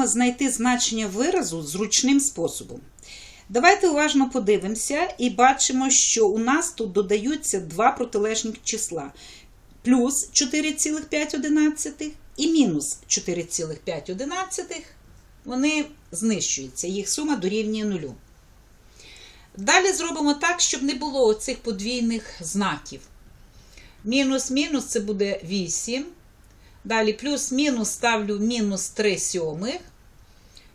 маємо знайти значення виразу зручним способом. Давайте уважно подивимося і бачимо, що у нас тут додаються два протилежних числа: плюс 4,5 і мінус 4,5. Вони знищуються, їх сума дорівнює нулю. Далі зробимо так, щоб не було цих подвійних знаків. Мінус-мінус це буде 8. Далі плюс-мінус ставлю мінус 3 сьомих.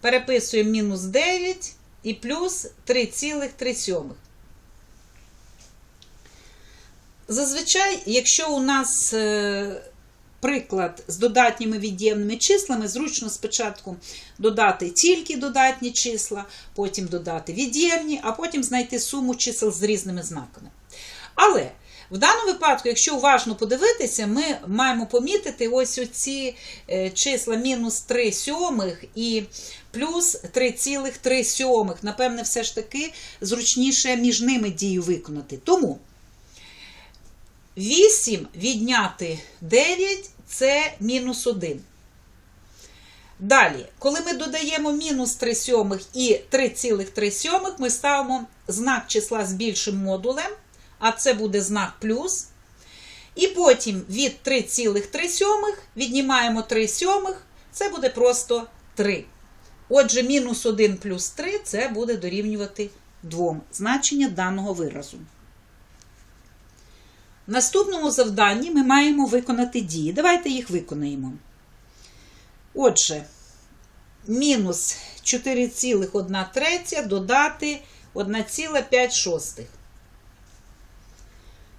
Переписуємо мінус 9 і плюс 3,3 сьомих. Зазвичай, якщо у нас е, приклад з додатніми від'ємними числами, зручно спочатку додати тільки додатні числа, потім додати від'ємні, а потім знайти суму чисел з різними знаками. Але в даному випадку, якщо уважно подивитися, ми маємо помітити ось оці е, числа мінус 3 сьомих і плюс 3,3 сьомих. Напевне, все ж таки зручніше між ними дію виконати. Тому 8 відняти 9 це мінус 1. Далі, коли ми додаємо мінус 3 сьомих і 3,3 сьомих, ми ставимо знак числа з більшим модулем, а це буде знак плюс. І потім від 3,3 віднімаємо 3 сьомих, це буде просто 3. Отже, мінус 1 плюс 3 це буде дорівнювати 2 значення даного виразу. В наступному завданні ми маємо виконати дії. Давайте їх виконаємо. Отже, мінус 4,1 додати 1,5.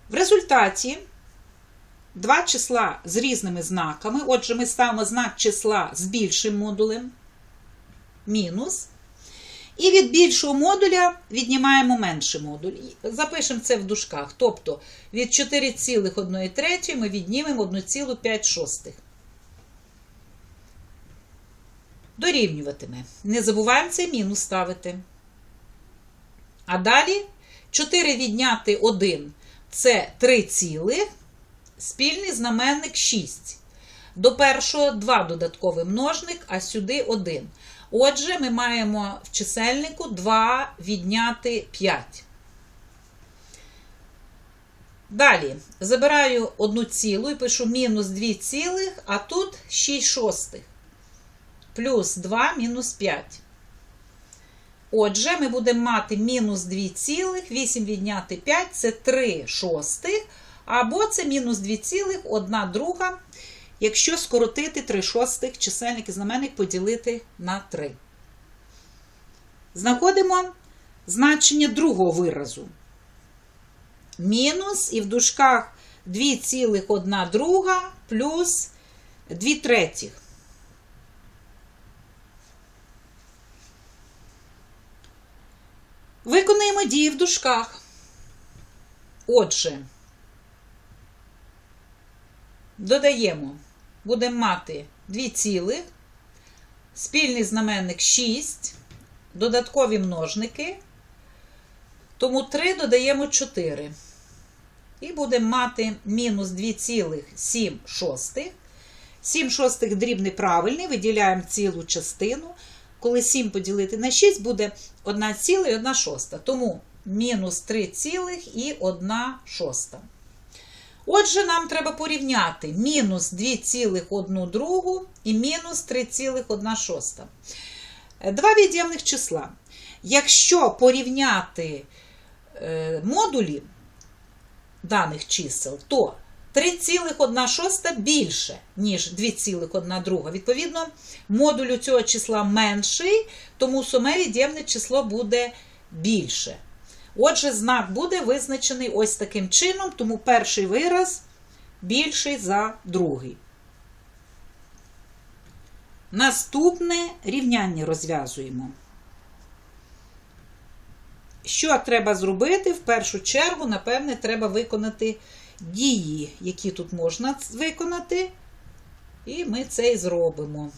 В результаті два числа з різними знаками. Отже, ми ставимо знак числа з більшим модулем мінус. І від більшого модуля віднімаємо менший модуль. Запишемо це в дужках. Тобто від 4,1 ми віднімемо 1,5. Дорівнюватиме. Не забуваємо цей мінус ставити. А далі 4 відняти 1 це 3 цілих, спільний знаменник 6. До першого 2 додатковий множник, а сюди 1. Отже, ми маємо в чисельнику 2 відняти 5. Далі забираю одну цілу і пишу мінус 2 цілих, а тут 6 шостих. Плюс 2 мінус 5. Отже, ми будемо мати мінус 2 цілих, 8 відняти 5 це 3 шостих, або це мінус 2 цілих, 1 друга, якщо скоротити 3 шостих чисельник і знаменник поділити на 3. Знаходимо значення другого виразу. Мінус і в дужках 2,1 друга плюс 2 третіх. Виконуємо дії в дужках. Отже, додаємо, будемо мати 2 цілих, спільний знаменник 6, додаткові множники, тому 3 додаємо 4. І будемо мати мінус 2,7 шостих. 7 шостих дріб неправильний, виділяємо цілу частину. Коли 7 поділити на 6, буде 1 ціла і 1 шоста. Тому мінус 3 цілих і 1 шоста. Отже, нам треба порівняти мінус 2,1 другу і мінус 3,1 шоста. Два від'ємних числа. Якщо порівняти е, модулі даних чисел, то 3,1 більше, ніж 2,1. Відповідно, модуль у цього числа менший, тому суме від'ємне число буде більше. Отже, знак буде визначений ось таким чином, тому перший вираз більший за другий. Наступне рівняння розв'язуємо. Що треба зробити? В першу чергу, напевне, треба виконати дії, які тут можна виконати, і ми це і зробимо.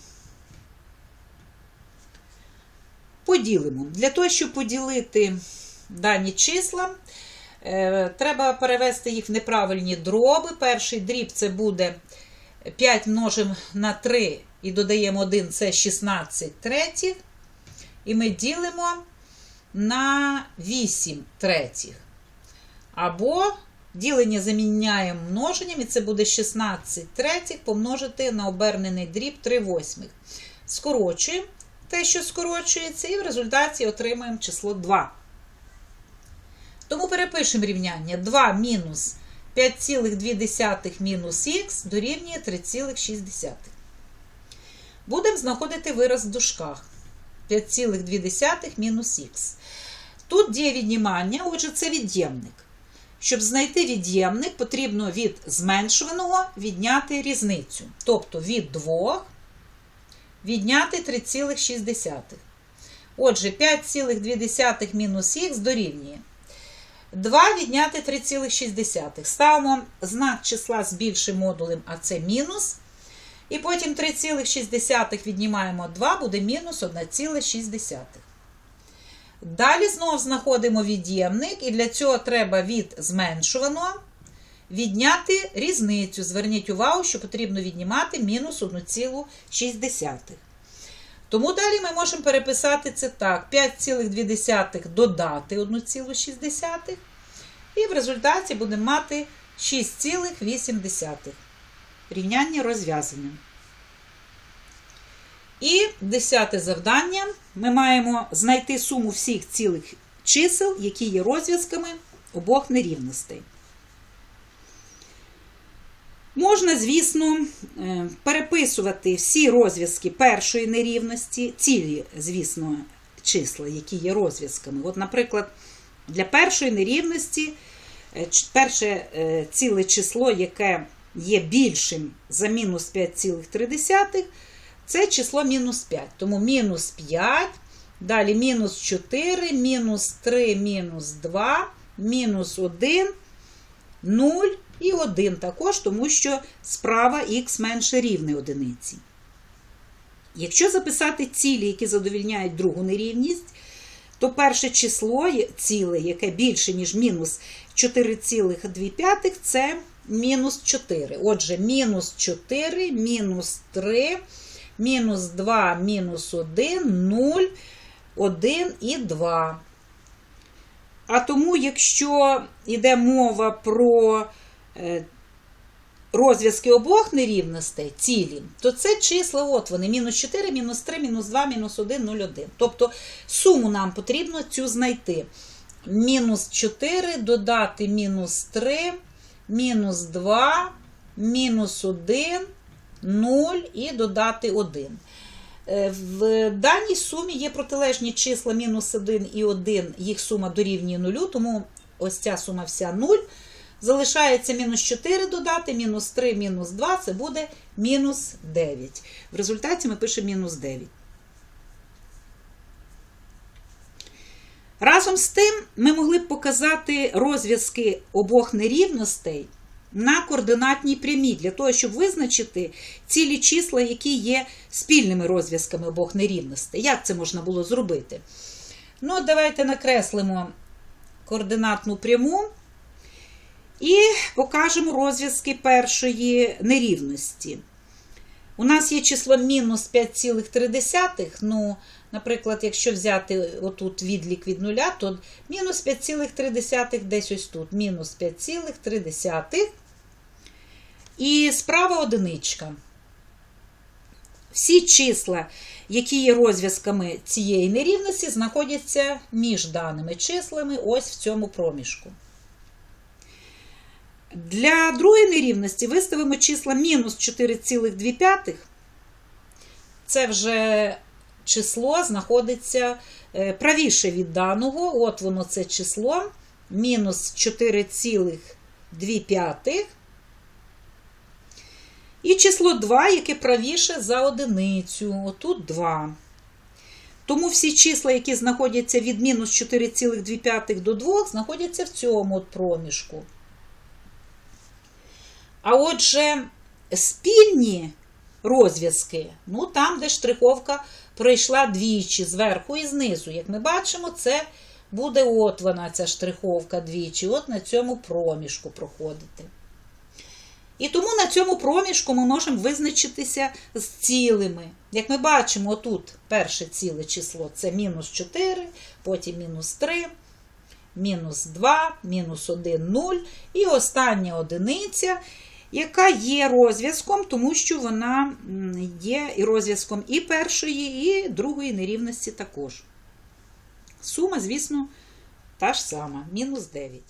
Поділимо. Для того, щоб поділити дані числа, е, треба перевести їх в неправильні дроби. Перший дріб це буде 5 множимо на 3 і додаємо 1 це 16 третіх. І ми ділимо на 8 третіх. Або ділення заміняємо множенням, і це буде 16 третіх помножити на обернений дріб 3 восьмих. Скорочуємо те, що скорочується, і в результаті отримаємо число 2. Тому перепишемо рівняння 2 мінус 5,2 мінус х дорівнює 3,6. Будемо знаходити вираз в дужках. 5,2 мінус х. Тут діє віднімання, отже, це від'ємник. Щоб знайти від'ємник, потрібно від зменшуваного відняти різницю. Тобто від 2 відняти 3,6. Отже, 5,2 мінус х дорівнює. 2 відняти 3,6. Ставимо знак числа з більшим модулем, а це мінус. І потім 3,6 віднімаємо 2, буде мінус 1,6. Далі знову знаходимо від'ємник, і для цього треба від зменшуваного відняти різницю. Зверніть увагу, що потрібно віднімати мінус 1,6. Тому далі ми можемо переписати це так: 5,2 додати 1,6. І в результаті будемо мати 6,8. Рівняння розв'язання. І десяте завдання. Ми маємо знайти суму всіх цілих чисел, які є розв'язками обох нерівностей. Можна, звісно, е, переписувати всі розв'язки першої нерівності, цілі, звісно, числа, які є розв'язками. От, наприклад, для першої нерівності е, перше е, ціле число, яке є більшим за мінус 5,3, це число мінус 5. Тому мінус 5, далі мінус 4, мінус 3, мінус 2, мінус 1, 0 і 1 також, тому що справа х менше рівне одиниці. Якщо записати цілі, які задовільняють другу нерівність, то перше число ціле, яке більше, ніж мінус 4,2, це мінус 4. Отже, мінус 4, мінус 3, мінус 2, мінус 1, 0, 1 і 2. А тому, якщо йде мова про е, розв'язки обох нерівностей, цілі, то це числа, от вони, мінус 4, мінус 3, мінус 2, мінус 1, 0, 1. Тобто суму нам потрібно цю знайти. Мінус 4 додати мінус 3, мінус 2, мінус 1, 0 і додати 1. В даній сумі є протилежні числа мінус 1 і 1, їх сума дорівнює 0, тому ось ця сума вся 0. Залишається мінус 4 додати, мінус 3, мінус 2, це буде мінус 9. В результаті ми пишемо мінус 9. Разом з тим, ми могли б показати розв'язки обох нерівностей на координатній прямій, для того, щоб визначити цілі числа, які є спільними розв'язками обох нерівностей. Як це можна було зробити? Ну, давайте накреслимо координатну пряму і покажемо розв'язки першої нерівності. У нас є число мінус 5,3. Ну, наприклад, якщо взяти отут відлік від нуля, то мінус 5,3 десь ось тут. Мінус 5,3. І справа одиничка. Всі числа, які є розв'язками цієї нерівності, знаходяться між даними числами ось в цьому проміжку. Для другої нерівності виставимо числа мінус 4,2. Це вже число знаходиться правіше від даного. От воно це число. Мінус 4,2. І число 2, яке правіше за одиницю. Отут 2. Тому всі числа, які знаходяться від мінус 4,2 до 2, знаходяться в цьому от проміжку. А отже, спільні розв'язки, ну там, де штриховка пройшла двічі зверху і знизу. Як ми бачимо, це буде от вона, ця штриховка двічі, от на цьому проміжку проходити. І тому на цьому проміжку ми можемо визначитися з цілими. Як ми бачимо, тут перше ціле число це мінус 4, потім мінус 3, мінус 2, мінус 1, 0. І остання одиниця, яка є розв'язком, тому що вона є і розв'язком і першої, і другої нерівності також. Сума, звісно, та ж сама, мінус 9.